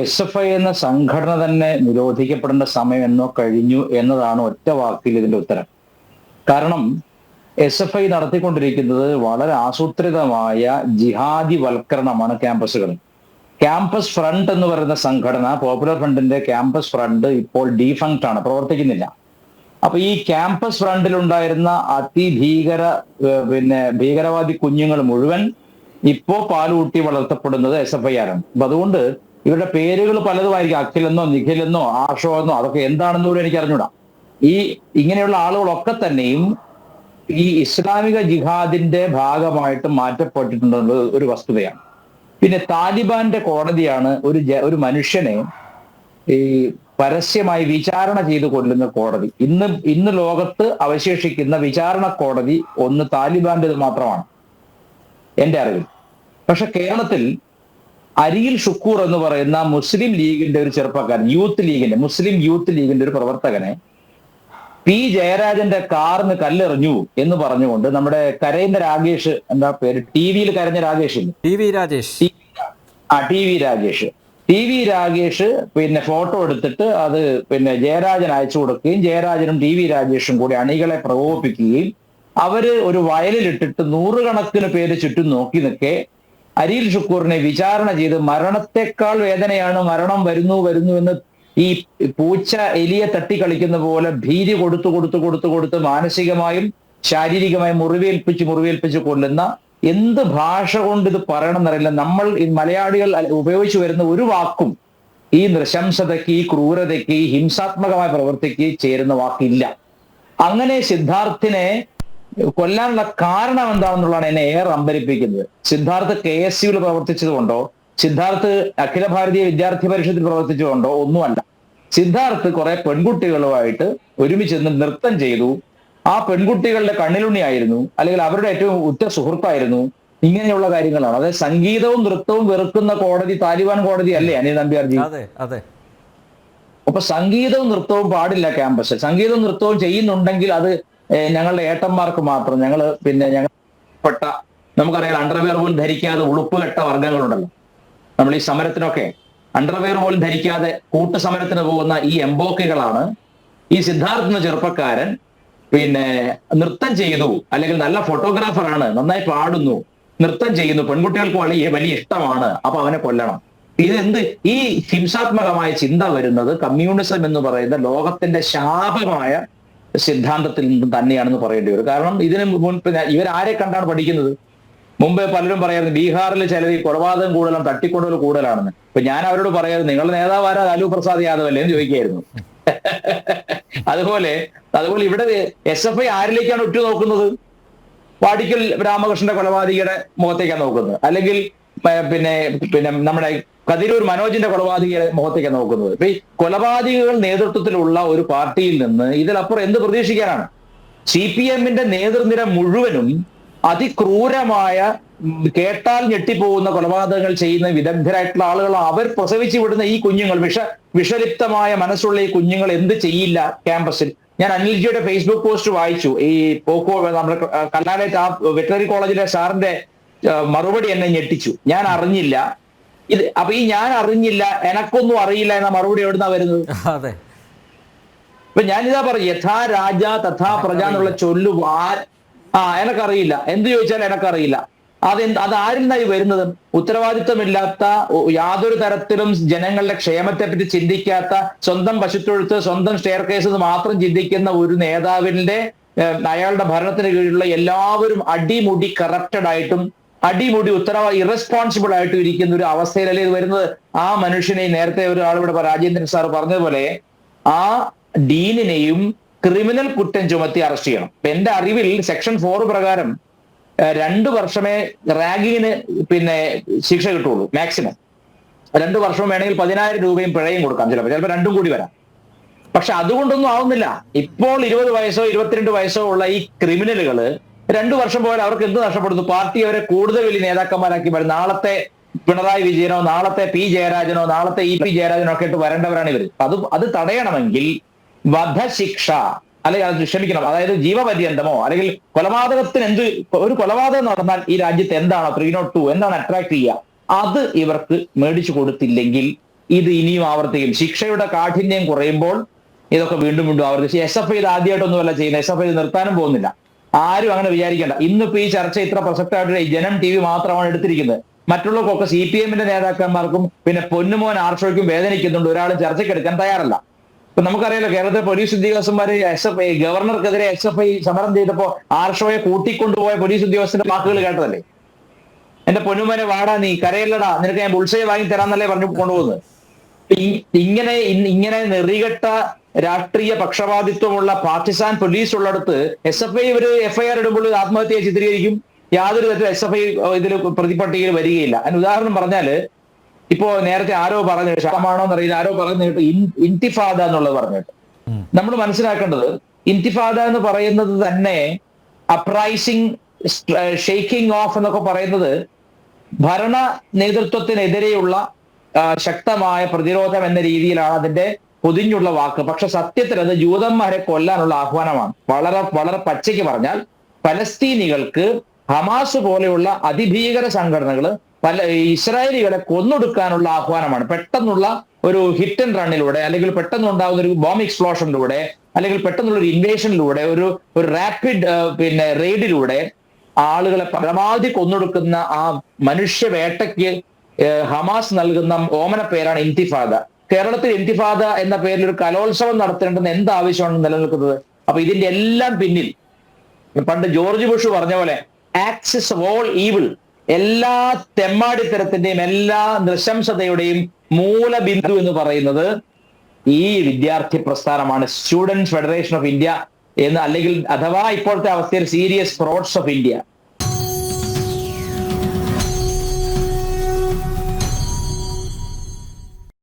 S F I എന്ന സംഘടന തന്നെ നിരോധിക്കപ്പെടേണ്ട സമയം എന്നോ കഴിഞ്ഞു എന്നതാണ് ഒറ്റ വാക്കിൽ ഇതിന്റെ ഉത്തരം. കാരണം എസ് എഫ് ഐ നടത്തിക്കൊണ്ടിരിക്കുന്നത് വളരെ ആസൂത്രിതമായ ജിഹാദി വൽക്കരണമാണ് ക്യാമ്പസുകൾ. ക്യാമ്പസ് ഫ്രണ്ട് എന്ന് പറയുന്ന സംഘടന പോപ്പുലർ ഫ്രണ്ടിന്റെ ക്യാമ്പസ് ഫ്രണ്ട് ഇപ്പോൾ ഡീഫങ്ക്ട് ആണ് പ്രവർത്തിക്കുന്നില്ല. അപ്പൊ ഈ ക്യാമ്പസ് ഫ്രണ്ടിലുണ്ടായിരുന്ന അതിഭീകര പിന്നെ ഭീകരവാദി കുഞ്ഞുങ്ങൾ മുഴുവൻ ഇപ്പോ പാലൂട്ടി വളർത്തപ്പെടുന്നത് എസ് എഫ് ഐ ആരാണ് അപ്പൊ അതുകൊണ്ട് ഇവരുടെ പേരുകൾ പലതുമായിരിക്കും അഖിലെന്നോ നിഖിലെന്നോ ആഷോ എന്നോ അതൊക്കെ എന്താണെന്ന് പോലും എനിക്ക് അറിഞ്ഞൂടാ. ഈ ഇങ്ങനെയുള്ള ആളുകളൊക്കെ തന്നെയും ഈ ഇസ്ലാമിക ജിഹാദിന്റെ ഭാഗമായിട്ട് മാറ്റപ്പെട്ടിട്ടുണ്ടെന്നത് ഒരു വസ്തുതയാണ്. പിന്നെ താലിബാന്റെ കോടതിയാണ് ഒരു ഒരു മനുഷ്യനെ ഈ പരസ്യമായി വിചാരണ ചെയ്ത് കൊല്ലുന്ന കോടതി. ഇന്ന് ഇന്ന് ലോകത്ത് അവശേഷിക്കുന്ന വിചാരണ കോടതി ഒന്ന് താലിബാന്റേത് മാത്രമാണ്. എന്റെ അറിവിൽ. പക്ഷെ കേരളത്തിൽ അരിയിൽ ഷുക്കൂർ എന്ന് പറയുന്ന മുസ്ലിം ലീഗിന്റെ ഒരു ചെറുപ്പക്കാരൻ യൂത്ത് ലീഗിന്റെ മുസ്ലിം യൂത്ത് ലീഗിന്റെ ഒരു പ്രവർത്തകനെ പി. ജയരാജന്റെ കാറിന് കല്ലെറിഞ്ഞു എന്ന് പറഞ്ഞുകൊണ്ട് നമ്മുടെ കരയുന്ന രാകേഷ് എന്താ പേര്? ടി വിയിൽ കരഞ്ഞ രാകേഷ്? ടി വി രാജേഷ് ആ T V Rakesh. T V Rakesh പിന്നെ ഫോട്ടോ എടുത്തിട്ട് അത് പിന്നെ ജയരാജൻ അയച്ചു കൊടുക്കുകയും ജയരാജനും ടി വി രാജേഷും കൂടി അണികളെ പ്രകോപിപ്പിക്കുകയും അവർ ഒരു വയലിലിട്ടിട്ട് നൂറുകണക്കിന് പേര് ചുറ്റും നോക്കി നിൽക്കെ അരിയിൽ ഷുക്കൂറിനെ വിചാരണ ചെയ്ത് മരണത്തെക്കാൾ വേദനയാണ് മരണം വരുന്നു വരുന്നു എന്ന് ഈ പൂച്ച എലിയെ തട്ടിക്കളിക്കുന്ന പോലെ ഭീതി കൊടുത്തു കൊടുത്തു കൊടുത്തു കൊടുത്ത് മാനസികമായും ശാരീരികമായും മുറിവേൽപ്പിച്ച് മുറിവേൽപ്പിച്ച് കൊല്ലുന്ന എന്ത് ഭാഷ കൊണ്ട് ഇത് പറയണമെന്നറിയില്ല നമ്മൾ ഈ മലയാളികൾ ഉപയോഗിച്ചു വരുന്ന ഒരു വാക്കും ഈ നൃശംസതയ്ക്ക് ഈ ക്രൂരതയ്ക്ക് ഈ ഹിംസാത്മകമായ പ്രവൃത്തിക്ക് ചേരുന്ന വാക്കില്ല. അങ്ങനെ സിദ്ധാർത്ഥിനെ കൊല്ലാനുള്ള കാരണം എന്താണെന്നുള്ളതാണ് എന്നെ ഏറെ അമ്പരിപ്പിക്കുന്നത്. സിദ്ധാർത്ഥ് കെ എസ് യുവിൽ പ്രവർത്തിച്ചതുകൊണ്ടോ സിദ്ധാർത്ഥ് അഖില ഭാരതീയ വിദ്യാർത്ഥി പരിഷത്തിൽ പ്രവർത്തിച്ചതുകൊണ്ടോ ഒന്നുമല്ല. സിദ്ധാർത്ഥ് കുറെ പെൺകുട്ടികളുമായിട്ട് ഒരുമിച്ച് നിന്ന് നൃത്തം ചെയ്തു. ആ പെൺകുട്ടികളുടെ കണ്ണിലുണ്ണിയായിരുന്നു അല്ലെങ്കിൽ അവരുടെ ഏറ്റവും ഉറ്റ സുഹൃത്തായിരുന്നു. ഇങ്ങനെയുള്ള കാര്യങ്ങളാണ്. അതായത് സംഗീതവും നൃത്തവും വെറുക്കുന്ന കോടതി താലിബാൻ കോടതി അല്ലേ അനിൽ നമ്പ്യാർജി? അപ്പൊ സംഗീതവും നൃത്തവും പാടില്ല ക്യാമ്പസിൽ സംഗീതവും നൃത്തവും ചെയ്യുന്നുണ്ടെങ്കിൽ അത് ഞങ്ങളുടെ ഏട്ടന്മാർക്ക് മാത്രം. ഞങ്ങൾ പിന്നെ ഞങ്ങൾ പെട്ട നമുക്കറിയാം അണ്ടർവെയർ പോലും ധരിക്കാതെ ഉളുപ്പ് കെട്ട വർഗങ്ങളുണ്ടല്ലോ. നമ്മൾ ഈ സമരത്തിനൊക്കെ അണ്ടർവെയർ പോലും ധരിക്കാതെ കൂട്ടുസമരത്തിന് പോകുന്ന ഈ എംബോക്കുകളാണ് ഈ സിദ്ധാർത്ഥ ചെറുപ്പക്കാരൻ പിന്നെ നൃത്തം ചെയ്തു അല്ലെങ്കിൽ നല്ല ഫോട്ടോഗ്രാഫറാണ് നന്നായി പാടുന്നു നൃത്തം ചെയ്യുന്നു. പെൺകുട്ടികൾക്ക് വളരെ വലിയ ഇഷ്ടമാണ് അപ്പൊ അവനെ കൊല്ലണം. ഇതെന്ത്? ഈ ഹിംസാത്മകമായ ചിന്ത വരുന്നത് കമ്മ്യൂണിസം എന്ന് പറയുന്ന ലോകത്തിന്റെ ശാപമായ സിദ്ധാന്തത്തിൽ നിന്നും തന്നെയാണെന്ന് പറയേണ്ടി വരും. കാരണം ഇതിന് മുൻപ് ഇവരാരെ കണ്ടാണ് പഠിക്കുന്നത്? മുമ്പേ പലരും പറയായിരുന്നു ബീഹാറിൽ ചിലർ ഈ കൊലപാതകം കൂടുതലാണ് തട്ടിക്കൊണ്ടുപോകൽ കൂടുതലാണെന്ന്. ഇപ്പൊ ഞാൻ അവരോട് പറയാറ് നിങ്ങളുടെ നേതാവ് ആരാ? ലാലു പ്രസാദ് യാദവ് അല്ലേ? എന്ന് ചോദിക്കായിരുന്നു. അതുപോലെ അതുപോലെ ഇവിടെ എസ് എഫ് ഐ ആരിലേക്കാണ് ഉറ്റുനോക്കുന്നത് വാടിക്കൽ രാമകൃഷ്ണന്റെ കൊലപാതകിയുടെ മുഖത്തേക്കാണ് നോക്കുന്നത്. അല്ലെങ്കിൽ പിന്നെ പിന്നെ നമ്മുടെ കതിരൂർ മനോജിന്റെ കൊലപാതകിയുടെ മുഖത്തേക്ക് നോക്കുന്നത്. ഇപ്പൊ ഈ കൊലപാതകികൾ നേതൃത്വത്തിലുള്ള ഒരു പാർട്ടിയിൽ നിന്ന് ഇതിലപ്പുറം എന്ത് പ്രതീക്ഷിക്കാനാണ്? സി പി എമ്മിന്റെ നേതൃനിര മുഴുവനും അതിക്രൂരമായ കേട്ടാൽ ഞെട്ടിപ്പോകുന്ന കൊലപാതകങ്ങൾ ചെയ്യുന്ന വിദഗ്ധരായിട്ടുള്ള ആളുകൾ അവർ പ്രസവിച്ചു വിടുന്ന ഈ കുഞ്ഞുങ്ങൾ വിഷ വിഷലിപ്തമായ മനസ്സുള്ള ഈ കുഞ്ഞുങ്ങൾ എന്ത് ചെയ്യില്ല ക്യാമ്പസിൽ? ഞാൻ അനിൽജിയുടെ ഫേസ്ബുക്ക് പോസ്റ്റ് വായിച്ചു. ഈ പോക്കോ നമ്മുടെ കല്ലാലയത്ത് ആ വെറ്ററിനറി കോളേജിലെ സാറിന്റെ മറുപടി എന്നെ ഞെട്ടിച്ചു. ഞാൻ അറിഞ്ഞില്ല. ഇത് അപ്പൊ ഈ ഞാൻ അറിഞ്ഞില്ല എനക്കൊന്നും അറിയില്ല എന്ന മറുപടി എവിടുന്നാ വരുന്നത്? അതെ. ഇപ്പൊ ഞാനിതാ പറയും യഥാ രാജ തഥാ പ്രജ എന്നുള്ള ചൊല്ലു ആ- എനക്കറിയില്ല. എന്ത് ചോദിച്ചാൽ എനക്കറിയില്ല. അത് അത് ആരിൽ നിന്നായി വരുന്നത്? ഉത്തരവാദിത്വമില്ലാത്ത യാതൊരു തരത്തിലും ജനങ്ങളുടെ ക്ഷേമത്തെ പറ്റി ചിന്തിക്കാത്ത സ്വന്തം പശുത്തൊഴുത്ത് സ്വന്തം സ്റ്റെയർ കേസ് മാത്രം ചിന്തിക്കുന്ന ഒരു നേതാവിന്റെ അയാളുടെ ഭരണത്തിന് കീഴിലുള്ള എല്ലാവരും അടിമുടി കറപ്റ്റഡ് ആയിട്ടും അടിമുടി ഉത്തരവാദി ഇറസ്പോൺസിബിൾ ആയിട്ട് ഇരിക്കുന്ന ഒരു അവസ്ഥയിലല്ലേ ഇത് വരുന്നത്? ആ മനുഷ്യനെ നേരത്തെ ഒരാൾ ഇവിടെ രാജേന്ദ്രൻ സാർ പറഞ്ഞതുപോലെ ആ ഡീനിനെയും ക്രിമിനൽ കുറ്റം ചുമത്തി അറസ്റ്റ് ചെയ്യണം. എന്റെ അറിവിൽ സെക്ഷൻ ഫോർ പ്രകാരം രണ്ട് വർഷമേ റാഗിങ്ങിന് പിന്നെ ശിക്ഷ കിട്ടുള്ളൂ മാക്സിമം രണ്ട് വർഷം വേണമെങ്കിൽ പതിനായിരം രൂപയും പിഴയും കൊടുക്കാം ചിലപ്പോൾ. ചിലപ്പോൾ രണ്ടും കൂടി വരാം. പക്ഷെ അതുകൊണ്ടൊന്നും ആവുന്നില്ല. ഇപ്പോൾ ഇരുപത് വയസ്സോ ഇരുപത്തിരണ്ട് വയസ്സോ ഉള്ള ഈ ക്രിമിനലുകൾ രണ്ടു വർഷം പോയാൽ അവർക്ക് എന്ത് നഷ്ടപ്പെടുന്നു? പാർട്ടി അവരെ കൂടുതൽ വലിയ നേതാക്കന്മാരാക്കി വരും നാളത്തെ പിണറായി വിജയനോ നാളത്തെ പി ജയരാജനോ നാളത്തെ ഇ പി ജയരാജനോ ഒക്കെ ആയിട്ട് വരേണ്ടവരാണ് ഇവർ അത് അത് തടയണമെങ്കിൽ വധശിക്ഷ അല്ലെങ്കിൽ അത് ക്ഷമിക്കണം. അതായത് ജീവപര്യന്തമോ അല്ലെങ്കിൽ കൊലപാതകത്തിന് എന്ത് ഒരു കൊലപാതകം നടന്നാൽ ഈ രാജ്യത്ത് എന്താണ് ത്രീ നോട്ട് ടു എന്താണ് അട്രാക്ട് ചെയ്യുക അത് ഇവർക്ക് മേടിച്ചു കൊടുത്തില്ലെങ്കിൽ ഇത് ഇനിയും ആവർത്തിക്കും. ശിക്ഷയുടെ കാഠിന്യം കുറയുമ്പോൾ ഇതൊക്കെ വീണ്ടും വീണ്ടും ആവർത്തിച്ച് എസ് എഫ് ഐ ഇത് ആദ്യമായിട്ടൊന്നുമല്ല ചെയ്യുന്നത്. എസ് എഫ് ഐ നിർത്താനും പോകുന്നില്ല. ആരും അങ്ങനെ വിചാരിക്കേണ്ട. ഇന്നിപ്പോ ഈ ചർച്ച ഇത്ര പ്രസക്തമായിട്ട് ജനം ടി വി മാത്രമാണ് എടുത്തിരിക്കുന്നത്. മറ്റുള്ളവർക്കൊക്കെ സി പി എമ്മിന്റെ നേതാക്കന്മാർക്കും പിന്നെ പൊന്നുമോൻ ആർഷോയ്ക്കും വേദനിക്കുന്നുണ്ട്. ഒരാളും ചർച്ചയ്ക്ക് എടുക്കാൻ തയ്യാറല്ല. ഇപ്പൊ നമുക്കറിയാലോ കേരളത്തിലെ പോലീസ് ഉദ്യോഗസ്ഥന്മാര് എസ് എഫ് ഐ ഗവർണർക്കെതിരെ എസ് എഫ് ഐ സമരം ചെയ്തപ്പോ ആർഷോയെ കൂട്ടിക്കൊണ്ടുപോയ പോലീസ് ഉദ്യോഗസ്ഥന്റെ വാക്കുകൾ കേട്ടതല്ലേ? എന്റെ പൊന്നുമോനെ വാടാ നീ കരയില്ലടാ നിനക്ക് ഞാൻ ബുൾസയെ വാങ്ങി തരാന്നല്ലേ പറഞ്ഞു കൊണ്ടുപോകുന്നത്? ഇങ്ങനെ ഇങ്ങനെ നെറികെട്ട രാഷ്ട്രീയ പക്ഷപാതിത്വമുള്ള പാകിസ്ഥാൻ പോലീസ് ഉള്ളിടത്ത് എസ് എഫ് ഐ ഒരു എഫ്ഐആർ ഇടുമ്പോൾ ആത്മഹത്യയെ ചിത്രീകരിക്കും. യാതൊരു തരത്തിൽ എസ് എഫ് ഐ ഇതിൽ പ്രതിപട്ടികയിൽ വരികയില്ല. അതിന് ഉദാഹരണം പറഞ്ഞാൽ ഇപ്പോ നേരത്തെ ആരോ പറഞ്ഞു ശാമാണോ എന്നറിയില്ല. ആരോ പറഞ്ഞു കേട്ടു ഇന്തിഫാദ എന്നുള്ളത് പറഞ്ഞു കേട്ടു. നമ്മൾ മനസ്സിലാക്കേണ്ടത് ഇന്തിഫാദ എന്ന് പറയുന്നത് തന്നെ അപ്രൈസിങ് ഷെയ്ക്കിംഗ് ഓഫ് എന്നൊക്കെ പറയുന്നത് ഭരണ നേതൃത്വത്തിനെതിരെയുള്ള ശക്തമായ പ്രതിരോധം എന്ന രീതിയിലാണ് അതിന്റെ പൊതിഞ്ഞുള്ള വാക്ക്. പക്ഷെ സത്യത്തിൽ അത് ജൂതന്മാരെ കൊല്ലാനുള്ള ആഹ്വാനമാണ്. വളരെ വളരെ പച്ചയ്ക്ക് പറഞ്ഞാൽ പലസ്തീനികൾക്ക് ഹമാസ് പോലെയുള്ള അതിഭീകര സംഘടനകൾ പല ഇസ്രായേലികളെ കൊന്നൊടുക്കാനുള്ള ആഹ്വാനമാണ്. പെട്ടെന്നുള്ള ഒരു ഹിറ്റ് ആൻഡ് റണ്ണിലൂടെ അല്ലെങ്കിൽ പെട്ടെന്നുണ്ടാകുന്ന ഒരു ബോംബ് എക്സ്പ്ലോഷനിലൂടെ അല്ലെങ്കിൽ പെട്ടെന്നുള്ള ഒരു ഇൻവേഷനിലൂടെ ഒരു ഒരു റാപ്പിഡ് പിന്നെ റെയ്ഡിലൂടെ ആളുകളെ പരമാവധി കൊന്നൊടുക്കുന്ന ആ മനുഷ്യ വേട്ടയ്ക്ക് ഏഹ് ഹമാസ് നൽകുന്ന ഓമന പേരാണ് ഇന്തിഫാദ. കേരളത്തിൽ ഇന്തിഫാദ എന്ന പേരിൽ ഒരു കലോത്സവം നടത്തേണ്ടെന്ന് എന്ത് ആവശ്യമാണ് നിലനിൽക്കുന്നത്? അപ്പൊ ഇതിന്റെ എല്ലാം പിന്നിൽ പണ്ട് ജോർജ് ബുഷ് പറഞ്ഞ പോലെ ആക്സിസ് ഓൾ ഈവിൾ എല്ലാ തെമ്മാടിത്തരത്തിന്റെയും എല്ലാ നൃശംസതയുടെയും മൂലബിന്ദു എന്ന് പറയുന്നത് ഈ വിദ്യാർത്ഥി പ്രസ്ഥാനമാണ് സ്റ്റുഡൻസ് ഫെഡറേഷൻ ഓഫ് ഇന്ത്യ എന്ന് അല്ലെങ്കിൽ അഥവാ ഇപ്പോഴത്തെ അവസ്ഥയിൽ സീരിയസ് ഫ്രോഡ്സ് ഓഫ് ഇന്ത്യ.